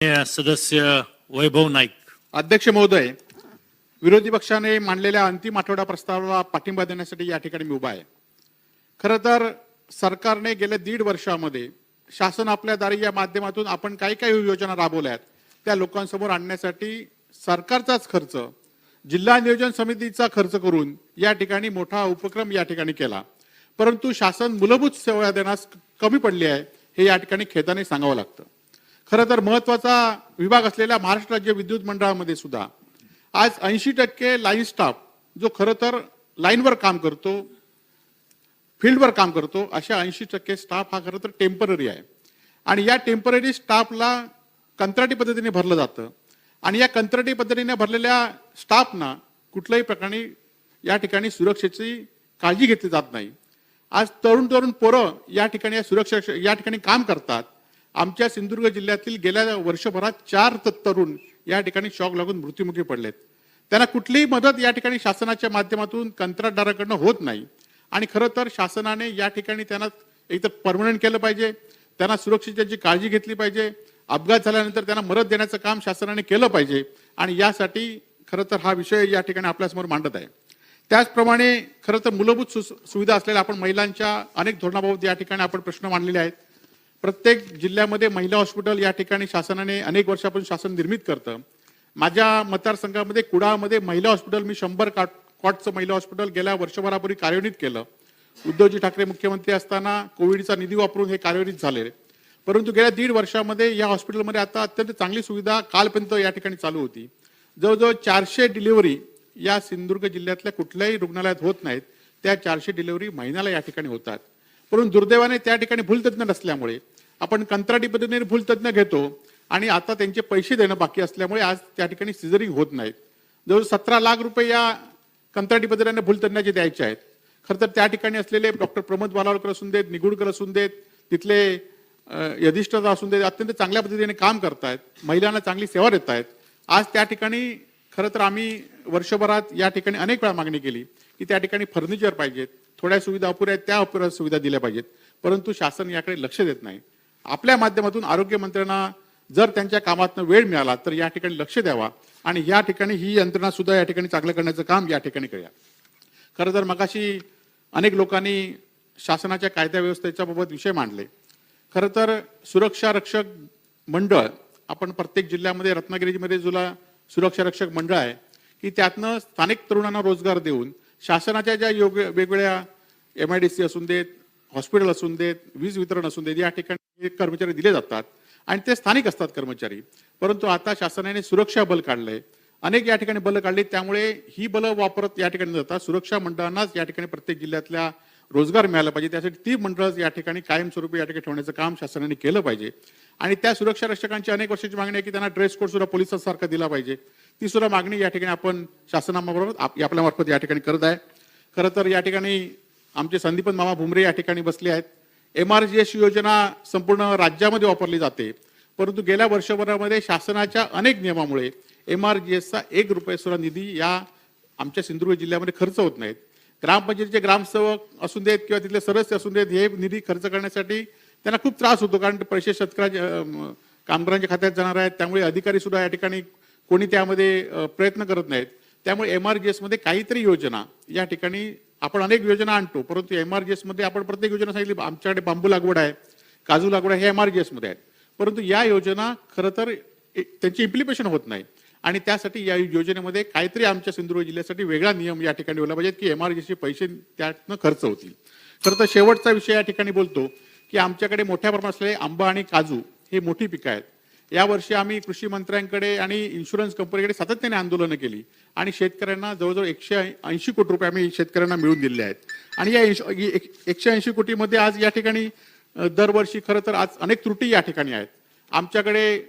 सदस्य वैभव नाईक. अध्यक्ष महोदय विरोधी पक्षाने मांडलेल्या अंतिम आठवडा प्रस्तावाला पाठिंबा देण्यासाठी या ठिकाणी मी उभा आहे. खरं तर सरकारने गेल्या दीड वर्षामध्ये शासन आपल्या दारी या माध्यमातून आपण काही काही योजना राबवल्या आहेत त्या लोकांसमोर आणण्यासाठी सरकारचाच खर्च जिल्हा नियोजन समितीचा खर्च करून या ठिकाणी मोठा उपक्रम या ठिकाणी केला. परंतु शासन मूलभूत सेवा देण्यास कमी पडली आहे हे या ठिकाणी खेदाने सांगावं लागतं. खरं तर महत्त्वाचा विभाग असलेल्या महाराष्ट्र राज्य विद्युत मंडळामध्ये सुद्धा आज ऐंशी टक्के लाईन स्टाफ जो खरं तर लाईनवर काम करतो फील्डवर काम करतो अशा ऐंशी टक्के स्टाफ हा खरं तर टेंपररी आहे. आणि या टेंपररी स्टाफला कंत्राटी पद्धतीने भरलं जातं. आणि या कंत्राटी पद्धतीने भरलेल्या स्टाफना कुठल्याही प्रकारे या ठिकाणी सुरक्षेची काळजी घेतली जात नाही. आज तरुण तरुण पोरं या ठिकाणी सुरक्षा या ठिकाणी काम करतात. आमच्या सिंधुदुर्ग जिल्ह्यातील गेल्या वर्षभरात चार तरुण या ठिकाणी शॉक लागून मृत्युमुखी पडलेत. त्यांना कुठलीही मदत या ठिकाणी शासनाच्या माध्यमातून कंत्राटदाराकडनं होत नाही. आणि खरं तर शासनाने या ठिकाणी त्यांना एकतर परमनंट केलं पाहिजे त्यांना सुरक्षिततेची काळजी घेतली पाहिजे अपघात झाल्यानंतर त्यांना मदत देण्याचं काम शासनाने केलं पाहिजे आणि यासाठी खरं तर हा विषय या ठिकाणी आपल्यासमोर मांडत आहे. त्याचप्रमाणे खरं तर मूलभूत सु सुविधा असलेल्या आपण महिलांच्या अनेक धोरणाबाबत या ठिकाणी आपण प्रश्न मांडलेले आहेत. प्रत्येक जिल्ह्यामध्ये महिला हॉस्पिटल या ठिकाणी शासनाने अनेक वर्षापासून शासन निर्मित करतं. माझ्या मतदारसंघामध्ये कुडाळमध्ये महिला हॉस्पिटल मी शंभर काट कॉटचं महिला हॉस्पिटल गेल्या वर्षभरापूर्वी कार्यान्वित केलं. उद्धवजी ठाकरे मुख्यमंत्री असताना कोविडचा निधी वापरून हे कार्यान्वित झाले. परंतु गेल्या दीड वर्षामध्ये या हॉस्पिटलमध्ये आता अत्यंत चांगली सुविधा कालपर्यंत या ठिकाणी चालू होती. जवळजवळ चारशे डिलिव्हरी या सिंधुदुर्ग जिल्ह्यातल्या कुठल्याही रुग्णालयात होत नाहीत. त्या चारशे डिलिव्हरी महिन्याला या ठिकाणी होतात. परंतु दुर्दैवाने त्या ठिकाणी भूलतज्ञ नसल्यामुळे आपण कंत्राटी पद्धतीने भूलतज्ञ घेतो आणि आता त्यांचे पैसे देणं बाकी असल्यामुळे आज त्या ठिकाणी सिझरिंग होत नाहीत जवळ सतरा लाख रुपये या कंत्राटी पद्धतीने भूलतज्ञाचे द्यायचे आहेत. खरं तर त्या ठिकाणी असलेले डॉक्टर प्रमोद बालावलकर असून देत निगुडकर असून देत तिथले यधिष्ठता असून देत अत्यंत चांगल्या पद्धतीने काम करतायत महिलांना चांगली सेवा देत आहेत आज त्या ठिकाणी खरं तर आम्ही वर्षभरात या ठिकाणी अनेक वेळा मागणी केली की त्या ठिकाणी फर्निचर पाहिजेत थोड्या सुविधा अपुऱ्या आहेत त्या अपुऱ्या सुविधा दिल्या पाहिजेत. परंतु शासन याकडे लक्ष देत नाही. आपल्या माध्यमातून आरोग्यमंत्र्यांना जर त्यांच्या कामातनं वेळ मिळाला तर या ठिकाणी लक्ष द्यावा आणि या ठिकाणी ही यंत्रणा सुद्धा या ठिकाणी चांगलं करण्याचं काम या ठिकाणी करूया. खरं तर मगाशी अनेक लोकांनी शासनाच्या कायदा व्यवस्थेच्या बाबत विषय मांडले. खरं तर सुरक्षा रक्षक मंडळ आपण प्रत्येक जिल्ह्यामध्ये रत्नागिरीमध्ये जुला सुरक्षा रक्षक मंडळ आहे की त्यातनं स्थानिक तरुणांना रोजगार देऊन शासनाच्या ज्या योग्य वेगवेगळ्या एम आय डी सी असून देत हॉस्पिटल असून देत वीज वितरण असून देत या ठिकाणी कर्मचारी दिले जातात आणि ते स्थानिक असतात कर्मचारी. परंतु आता शासनाने सुरक्षा बल काढलंय. अनेक या ठिकाणी बलं काढली त्यामुळे ही बलं वापरत या ठिकाणी जातात सुरक्षा मंडळांनाच या ठिकाणी प्रत्येक जिल्ह्यातल्या रोजगार मिळाला पाहिजे. त्यासाठी ती मंडळं या ठिकाणी कायमस्वरूपी या ठिकाणी ठेवण्याचं काम शासनाने केलं पाहिजे. आणि त्या सुरक्षा रक्षकांची अनेक वर्षाची मागणी आहे की त्यांना ड्रेस कोड सुद्धा पोलिसांसारखा दिला पाहिजे. ती सुद्धा मागणी या ठिकाणी आपण शासनाबरोबर आप- आपल्यामार्फत या ठिकाणी करत आहे. खरं तर या ठिकाणी आमचे संदीपन मामा भुमरे या ठिकाणी बसले आहेत. एम आर जी एस योजना संपूर्ण राज्यामध्ये वापरली जाते. परंतु गेल्या वर्षभरामध्ये शासनाच्या अनेक नियमामुळे एम आर जी एसचा एक रुपये सुद्धा निधी या आमच्या सिंधुदुर्ग जिल्ह्यामध्ये खर्च होत नाहीत. ग्रामपंचायतीचे ग्रामसेवक असू देत किंवा तिथले सदस्य असू देत हे निधी खर्च करण्यासाठी त्यांना खूप त्रास होतो. कारण पैसे शेतकऱ्याच्या कामगारांच्या खात्यात जाणार आहेत. त्यामुळे अधिकारी सुद्धा या ठिकाणी कोणी त्यामध्ये प्रयत्न करत नाहीत. त्यामुळे एम आर जी एसमध्ये काहीतरी योजना या ठिकाणी आपण अनेक योजना आणतो. परंतु एम आर जी एसमध्ये आपण प्रत्येक योजना सांगितली आमच्याकडे बांबू लागवड आहे काजू लागवड आहे हे एम आर जी एसमध्ये आहेत. परंतु या योजना खरं तर ए- त्यांची इम्प्लिमेशन होत नाही. आणि त्यासाठी या योजनेमध्ये काहीतरी आमच्या सिंधुदुर्ग जिल्ह्यासाठी वेगळा नियम या ठिकाणी ठेवला पाहिजेत की एम आर जीचे पैसे त्यातनं खर्च होतील. खरं तर शेवटचा विषय या ठिकाणी बोलतो की आमच्याकडे मोठ्या प्रमाणात असलेले आंबा आणि काजू हे मोठी पिकं आहेत. यावर्षी आम्ही कृषी मंत्र्यांकडे आणि इन्शुरन्स कंपनीकडे सातत्याने आंदोलनं केली आणि शेतकऱ्यांना जवळजवळ एकशे ऐंशी कोटी रुपये आम्ही शेतकऱ्यांना मिळून दिले आहेत. आणि या एक- एकशे ऐंशी कोटीमध्ये आज या ठिकाणी दरवर्षी खरं तर आज अनेक त्रुटी या ठिकाणी आहेत. आमच्याकडे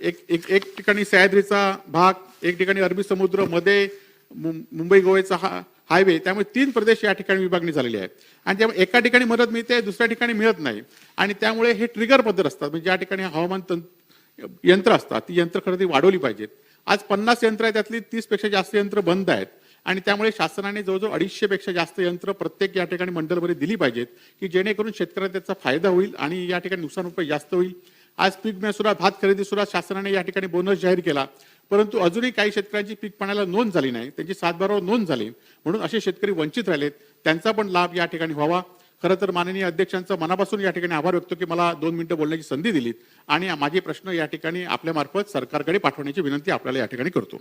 एक एक एक ठिकाणी सह्याद्रीचा भाग एक ठिकाणी अरबी समुद्रमध्ये मुं- मुंबई गोव्याचा हा हायवे त्यामुळे तीन प्रदेश या ठिकाणी विभागणी झालेली आहे आणि त्यामुळे एका ठिकाणी मदत मिळते दुसऱ्या ठिकाणी मिळत नाही. आणि त्यामुळे हे ट्रिगर पद्धत असतात. म्हणजे ज्या ठिकाणी हवामान तंत्र यंत्र असतात ती यंत्र खरेदी वाढवली पाहिजेत. आज पन्नास यंत्र आहेत त्यातली तीसपेक्षा जास्त यंत्र बंद आहेत. आणि त्यामुळे शासनाने जवळजवळ अडीचशे पेक्षा जास्त यंत्र प्रत्येक या ठिकाणी मंडलमध्ये दिली पाहिजेत की जेणेकरून शेतकऱ्यांना त्याचा फायदा होईल आणि या ठिकाणी नुकसान रुपये जास्त होईल. आज पीक विमा भात खरेदी सुद्धा शासनाने या ठिकाणी बोनस जाहीर केला. परंतु अजूनही काही शेतकऱ्यांची पीक पाण्याला नोंद झाली नाही. त्यांची सातबारावर नोंद झाली. म्हणून असे शेतकरी वंचित राहिलेत. त्यांचा पण लाभ या ठिकाणी व्हावा. खरं तर माननीय अध्यक्षांचं मनापासून या ठिकाणी आभार व्यक्त की मला दोन मिनिटं बोलण्याची संधी दिलीत. आणि माझे प्रश्न या ठिकाणी आपल्यामार्फत सरकारकडे पाठवण्याची विनंती आपल्याला या ठिकाणी करतो.